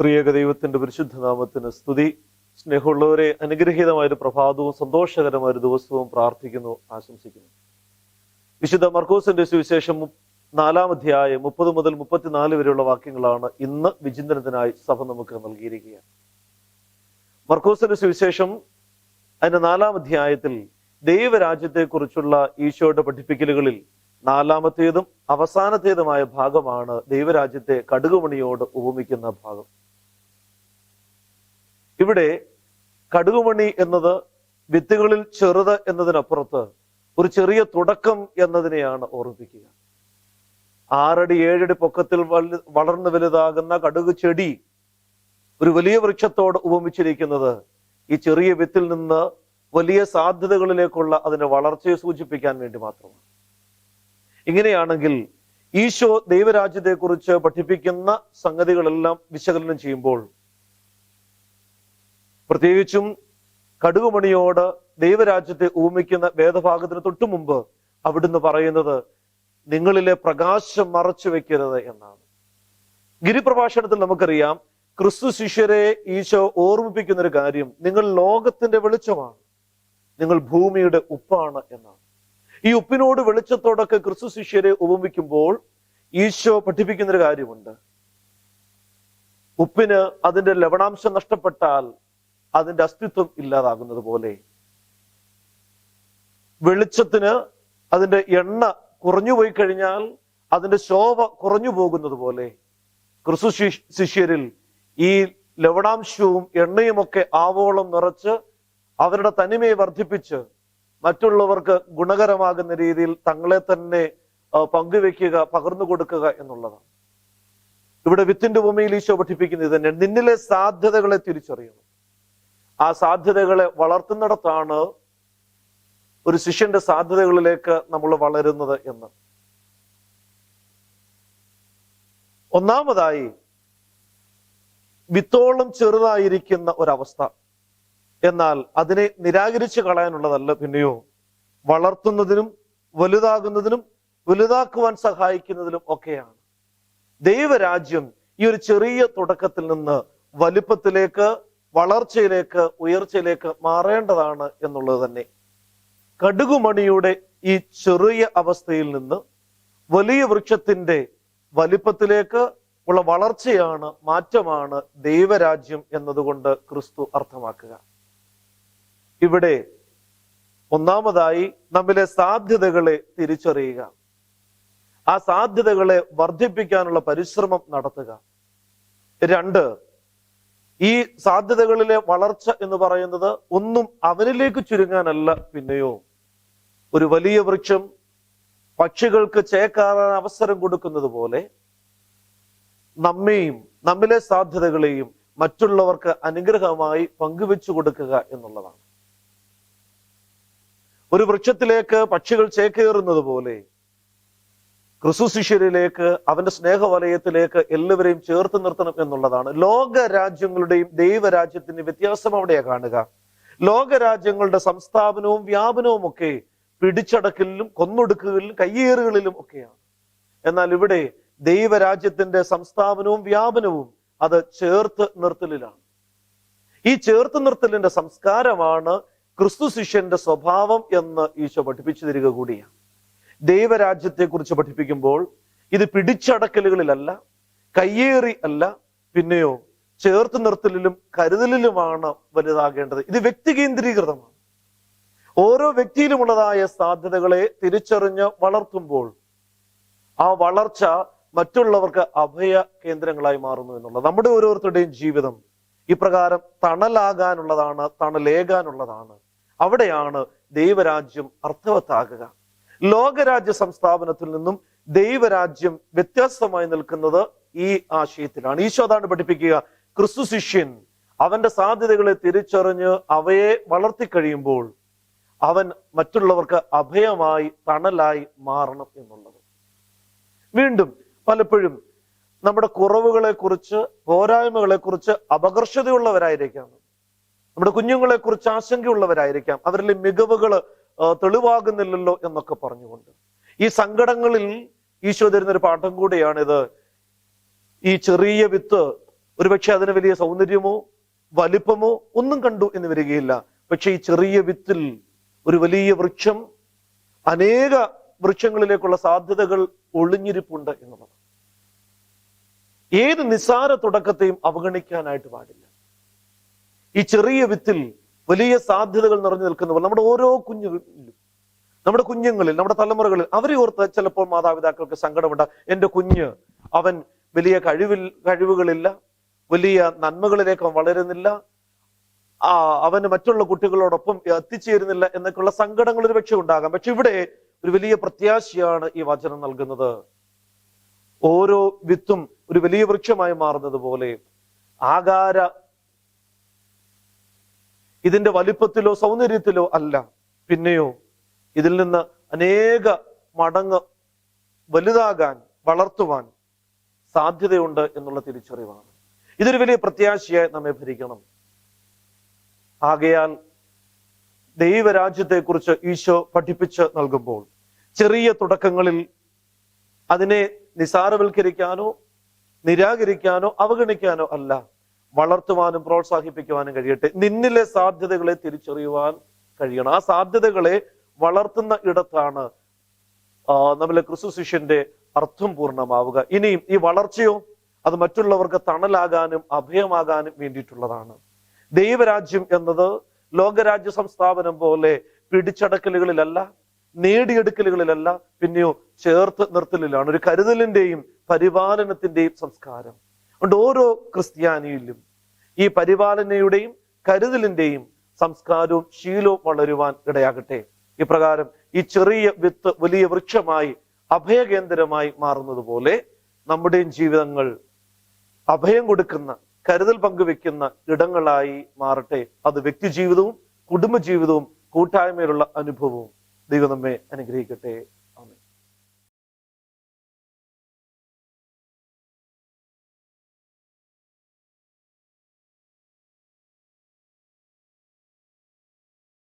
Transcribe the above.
ത്രിയേക ദൈവത്തിന്റെ പരിശുദ്ധ നാമത്തിന് സ്തുതി. സ്നേഹമുള്ളവരെ അനുഗ്രഹീതമായൊരു പ്രഭാതവും സന്തോഷകരമായ ഒരു ദിവസവും പ്രാർത്ഥിക്കുന്നു ആശംസിക്കുന്നു. വിശുദ്ധ മർക്കോസിന്റെ സുവിശേഷം നാലാം അധ്യായം മുപ്പത് മുതൽ മുപ്പത്തിനാല് വരെയുള്ള വാക്യങ്ങളാണ് ഇന്ന് വിചിന്തനത്തിനായി സഭ നമുക്ക് നൽകിയിരിക്കുക മർക്കോസിന്റെ സുവിശേഷം അതിന്റെ നാലാം അധ്യായത്തിൽ ദൈവരാജ്യത്തെക്കുറിച്ചുള്ള ഈശോയുടെ പഠിപ്പിക്കലുകളിൽ നാലാമത്തേതും അവസാനത്തേതുമായ ഭാഗമാണ് ദൈവരാജ്യത്തെ കടുകുമണിയോട് ഉപമിക്കുന്ന ഭാഗം. ഇവിടെ കടുകുമണി എന്നത് വിത്തുകളിൽ ചെറുത് എന്നതിനപ്പുറത്ത് ഒരു ചെറിയ തുടക്കം എന്നതിനെയാണ് ഓർമ്മിപ്പിക്കുക. ആറടി ഏഴടി പൊക്കത്തിൽ വളർന്നു വലുതാകുന്ന കടുക് ചെടി ഒരു വലിയ വൃക്ഷത്തോട് ഉപമിച്ചിരിക്കുന്നത് ഈ ചെറിയ വിത്തിൽ നിന്ന് വലിയ സാധ്യതകളിലേക്കുള്ള അതിന്റെ വളർച്ചയെ സൂചിപ്പിക്കാൻ വേണ്ടി മാത്രമാണ്. ഇങ്ങനെയാണെങ്കിൽ ഈശോ ദൈവരാജ്യത്തെക്കുറിച്ച് പഠിപ്പിക്കുന്ന സംഗതികളെല്ലാം വിശകലനം ചെയ്യുമ്പോൾ പ്രത്യേകിച്ചും കടുകുമണിയോട് ദൈവരാജ്യത്തെ ഊമിക്കുന്ന വേദഭാഗത്തിന് തൊട്ടു മുമ്പ് അവിടുന്ന് പറയുന്നത് നിങ്ങളിലെ പ്രകാശം മറച്ചു വെക്കരുത് എന്നാണ്. ഗിരിപ്രഭാഷണത്തിൽ നമുക്കറിയാം ക്രിസ്തു ശിഷ്യരെ ഈശോ ഓർമ്മിപ്പിക്കുന്ന ഒരു കാര്യം നിങ്ങൾ ലോകത്തിന്റെ വെളിച്ചമാണ് നിങ്ങൾ ഭൂമിയുടെ ഉപ്പാണ് എന്നാണ്. ഈ ഉപ്പിനോട് വെളിച്ചത്തോടൊക്കെ ക്രിസ്തു ശിഷ്യരെ ഉപമിക്കുമ്പോൾ ഈശോ പഠിപ്പിക്കുന്ന ഒരു കാര്യമുണ്ട്. ഉപ്പിന് അതിന്റെ ലവണാംശം നഷ്ടപ്പെട്ടാൽ അതിന്റെ അസ്തിത്വം ഇല്ലാതാകുന്നത് പോലെ വെളിച്ചത്തിന് അതിന്റെ എണ്ണ കുറഞ്ഞു പോയി കഴിഞ്ഞാൽ അതിന്റെ ശോഭ കുറഞ്ഞു പോകുന്നത് പോലെ ക്രിസ്തു ശിഷ്യരിൽ ഈ ലവണാംശവും എണ്ണയുമൊക്കെ ആവോളം നിറച്ച് അവരുടെ തനിമയെ വർദ്ധിപ്പിച്ച് മറ്റുള്ളവർക്ക് ഗുണകരമാകുന്ന രീതിയിൽ തങ്ങളെ തന്നെ പങ്കുവെക്കുക പകർന്നു കൊടുക്കുക എന്നുള്ളതാണ്. ഇവിടെ വിത്തിന്റെ ഭൂമിയിൽ ഈശോ പഠിപ്പിക്കുന്നത് തന്നെ നിന്നിലെ സാധ്യതകളെ തിരിച്ചറിയണം. ആ സാധ്യതകളെ വളർത്തുന്നിടത്താണ് ഒരു ശിഷ്യന്റെ സാധ്യതകളിലേക്ക് നമ്മൾ വളരുന്നത് എന്ന്. ഒന്നാമതായി വിത്തോളം ചെറുതായിരിക്കുന്ന ഒരവസ്ഥ. എന്നാൽ അതിനെ നിരാകരിച്ചു കളയാനുള്ളതല്ല പിന്നെയോ വളർത്തുന്നതിനും വലുതാകുന്നതിനും വലുതാക്കുവാൻ സഹായിക്കുന്നതിലും ഒക്കെയാണ്. ദൈവരാജ്യം ഈ ഒരു ചെറിയ തുടക്കത്തിൽ നിന്ന് വലിപ്പത്തിലേക്ക് വളർച്ചയിലേക്ക് ഉയർച്ചയിലേക്ക് മാറേണ്ടതാണ് എന്നുള്ളത് തന്നെ. കടുകുമണിയുടെ ഈ ചെറിയ അവസ്ഥയിൽ നിന്ന് വലിയ വൃക്ഷത്തിന്റെ വലിപ്പത്തിലേക്ക് ഉള്ള വളർച്ചയാണ് മാറ്റമാണ് ദൈവരാജ്യം എന്നതുകൊണ്ട് ക്രിസ്തു അർത്ഥമാക്കുക. ഇവിടെ ഒന്നാമതായി നമ്മിലെ സാധ്യതകളെ തിരിച്ചറിയുക. ആ സാധ്യതകളെ വർദ്ധിപ്പിക്കാനുള്ള പരിശ്രമം നടത്തുക. രണ്ട് ഈ സാധ്യതകളിലെ വളർച്ച എന്ന് പറയുന്നത് ഒന്നും അവനിലേക്ക് ചുരുങ്ങാനല്ല പിന്നെയോ ഒരു വലിയ വൃക്ഷം പക്ഷികൾക്ക് ചേക്കാറാൻ അവസരം കൊടുക്കുന്നത് പോലെ നമ്മെയും നമ്മിലെ സാധ്യതകളെയും മറ്റുള്ളവർക്ക് അനുഗ്രഹമായി പങ്കുവെച്ചു കൊടുക്കുക എന്നുള്ളതാണ്. ഒരു വൃക്ഷത്തിലേക്ക് പക്ഷികൾ ചേക്കേറുന്നത് പോലെ ക്രിസ്തു ശിഷ്യരിലേക്ക് അവന്റെ സ്നേഹവലയത്തിലേക്ക് എല്ലാവരെയും ചേർത്ത് നിർത്തണം എന്നുള്ളതാണ്. ലോക രാജ്യങ്ങളുടെയും ദൈവരാജ്യത്തിന്റെ വ്യത്യാസം അവിടെയാ കാണുക. ലോകരാജ്യങ്ങളുടെ സംസ്ഥാപനവും വ്യാപനവും ഒക്കെ പിടിച്ചടക്കലിലും കൊന്നൊടുക്കലിലും കയ്യേറുകളിലും ഒക്കെയാണ്. എന്നാൽ ഇവിടെ ദൈവരാജ്യത്തിന്റെ സംസ്ഥാപനവും വ്യാപനവും അത് ചേർത്ത് നിർത്തലിലാണ്. ഈ ചേർത്ത് നിർത്തലിന്റെ സംസ്കാരമാണ് ക്രിസ്തു ശിഷ്യന്റെ സ്വഭാവം എന്ന് ഈശോ പഠിപ്പിച്ചു തരിക കൂടിയാണ്. ദൈവരാജ്യത്തെ കുറിച്ച് പഠിപ്പിക്കുമ്പോൾ ഇത് പിടിച്ചടക്കലുകളിലല്ല കയ്യേറി അല്ല പിന്നെയോ ചേർത്ത് നിർത്തലിലും കരുതലിലുമാണ് വലുതാകേണ്ടത്. ഇത് വ്യക്തി കേന്ദ്രീകൃതമാണ് ഓരോ വ്യക്തിയിലുമുള്ളതായ സാധ്യതകളെ തിരിച്ചറിഞ്ഞ് വളർത്തുമ്പോൾ ആ വളർച്ച മറ്റുള്ളവർക്ക് അഭയ കേന്ദ്രങ്ങളായി മാറുന്നു എന്നുള്ളത്. നമ്മുടെ ഓരോരുത്തരുടെയും ജീവിതം ഇപ്രകാരം തണലാകാനുള്ളതാണ് തണലേകാനുള്ളതാണ്. അവിടെയാണ് ദൈവരാജ്യം അർത്ഥവത്താകുക. ലോകരാജ്യ സംസ്ഥാപനത്തിൽ നിന്നും ദൈവരാജ്യം വ്യത്യസ്തമായി നിൽക്കുന്നത് ഈ ആശയത്തിലാണ്. ഈശോ അതാണ് പഠിപ്പിക്കുക. ക്രിസ്തു ശിഷ്യൻ അവന്റെ സാധ്യതകളെ തിരിച്ചറിഞ്ഞ് അവയെ വളർത്തി കഴിയുമ്പോൾ അവൻ മറ്റുള്ളവർക്ക് അഭയമായി തണലായി മാറണം എന്നുള്ളത്. വീണ്ടും പലപ്പോഴും നമ്മുടെ കുറവുകളെ കുറിച്ച് പോരായ്മകളെ കുറിച്ച് അപകർഷതയുള്ളവരായിരിക്കാം. നമ്മുടെ കുഞ്ഞുങ്ങളെ കുറിച്ച് ആശങ്കയുള്ളവരായിരിക്കാം. അവരിലെ മികവുകൾ തെളിവാകുന്നില്ലല്ലോ എന്നൊക്കെ പറഞ്ഞുകൊണ്ട്. ഈ സങ്കടങ്ങളിൽ ഈശോ തരുന്നൊരു പാഠം കൂടിയാണിത്. ഈ ചെറിയ വിത്ത് ഒരുപക്ഷെ അതിന് വലിയ സൗന്ദര്യമോ വലിപ്പമോ ഒന്നും കണ്ടു എന്ന് വരികയില്ല. പക്ഷെ ഈ ചെറിയ വിത്തിൽ ഒരു വലിയ വൃക്ഷം അനേക വൃക്ഷങ്ങളിലേക്കുള്ള സാധ്യതകൾ ഒളിഞ്ഞിരിപ്പുണ്ട് എന്നുള്ളത്. ഏത് നിസ്സാര തുടക്കത്തെയും അവഗണിക്കാനായിട്ട് പാടില്ല. ഈ ചെറിയ വിത്തിൽ വലിയ സാധ്യതകൾ നിറഞ്ഞു നിൽക്കുന്നവർ നമ്മുടെ ഓരോ കുഞ്ഞുങ്ങളിലും നമ്മുടെ കുഞ്ഞുങ്ങളിൽ നമ്മുടെ തലമുറകളിൽ അവരെ ഓർത്ത് ചിലപ്പോൾ മാതാപിതാക്കൾക്ക് സങ്കടമുണ്ട്. എന്റെ കുഞ്ഞ് അവൻ വലിയ കഴിവിൽ കഴിവുകളില്ല വലിയ നന്മകളിലേക്ക് അവൻ വളരുന്നില്ല ആ അവന് മറ്റുള്ള കുട്ടികളോടൊപ്പം എത്തിച്ചേരുന്നില്ല എന്നൊക്കെയുള്ള സങ്കടങ്ങൾ ഒരു പക്ഷേ ഉണ്ടാകാം. പക്ഷെ ഇവിടെ ഒരു വലിയ പ്രത്യാശയാണ് ഈ വചനം നൽകുന്നത്. ഓരോ വിത്തും ഒരു വലിയ വൃക്ഷമായി മാറുന്നത് പോലെ ആകാര ഇതിന്റെ വലിപ്പത്തിലോ സൗന്ദര്യത്തിലോ അല്ല. പിന്നെയോ ഇതിൽ നിന്ന് അനേക മടങ്ങ് വലുതാകാൻ വളർത്തുവാൻ സാധ്യതയുണ്ട് എന്നുള്ള തിരിച്ചറിവാണ്. ഇതൊരു വലിയ പ്രത്യാശയായി നമ്മെ ഭരിക്കണം. ആകയാൽ ദൈവരാജ്യത്തെക്കുറിച്ച് ഈശോ പഠിപ്പിച്ച് നൽകുമ്പോൾ ചെറിയ തുടക്കങ്ങളിൽ അതിനെ നിസാരവൽക്കരിക്കാനോ നിരാകരിക്കാനോ അവഗണിക്കാനോ അല്ല. വളർത്തുവാനും പ്രോത്സാഹിപ്പിക്കുവാനും കഴിയട്ടെ. നിന്നിലെ സാധ്യതകളെ തിരിച്ചറിയുവാൻ കഴിയണം. ആ സാധ്യതകളെ വളർത്തുന്ന ഇടത്താണ് നമ്മളെ ക്രിസ്തു ശിഷ്യന്റെ അർത്ഥം പൂർണമാവുക. ഇനിയും ഈ വളർച്ചയോ അത് മറ്റുള്ളവർക്ക് തണലാകാനും അഭയമാകാനും വേണ്ടിയിട്ടുള്ളതാണ്. ദൈവരാജ്യം എന്നത് ലോകരാജ്യ സംസ്ഥാപനം പോലെ പിടിച്ചടക്കലുകളിലല്ല നേടിയെടുക്കലുകളിലല്ല പിന്നെയോ ചേർത്ത് നിർത്തലിലാണ്. ഒരു കരുതലിന്റെയും പരിപാലനത്തിന്റെയും സംസ്കാരം. അതുകൊണ്ട് ഓരോ ക്രിസ്ത്യാനിയിലും ഈ പരിപാലനയുടെയും കരുതലിന്റെയും സംസ്കാരവും ശീലവും വളരുവാൻ ഇടയാകട്ടെ. ഇപ്രകാരം ഈ ചെറിയ വിത്ത് വലിയ വൃക്ഷമായി അഭയകേന്ദ്രമായി മാറുന്നത് പോലെ നമ്മുടെയും ജീവിതങ്ങൾ അഭയം കൊടുക്കുന്ന കരുതൽ പങ്കുവെക്കുന്ന ഇടങ്ങളായി മാറട്ടെ. അത് വ്യക്തി ജീവിതവും കുടുംബ ജീവിതവും കൂട്ടായ്മയിലുള്ള അനുഭവവും ദൈവം നമ്മെ അനുഗ്രഹിക്കട്ടെ.